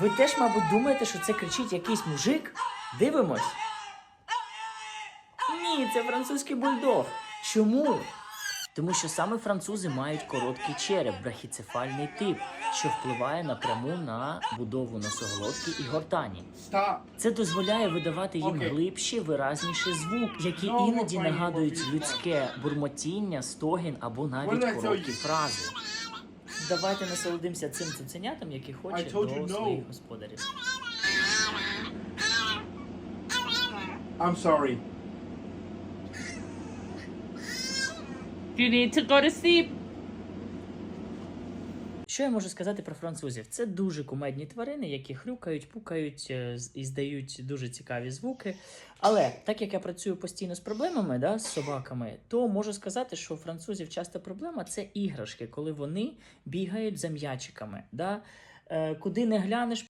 Ви теж, мабуть, думаєте, що це кричить якийсь мужик? Дивимось. Ні, це французький бульдог. Чому? Тому що саме французи мають короткий череп, брахіцефальний тип, що впливає напряму на будову носоглотки і гортані. Це дозволяє видавати їм Окей. глибший, виразніший звук, Знову іноді нагадують людське бурмотіння, стогін або навіть короткі фрази. Давайте насолодимося цим цуценятам, які хоче I told you до no. своїх господарів. I'm sorry. You need to go to sleep. Що я можу сказати про французів? Це дуже кумедні тварини, які хрюкають, пукають е, і здають дуже цікаві звуки. Але так як я працюю постійно з проблемами, да, з собаками, то можу сказати, що у французів часто проблема це іграшки, коли вони бігають за м'ячиками. Да? Е, куди не глянеш,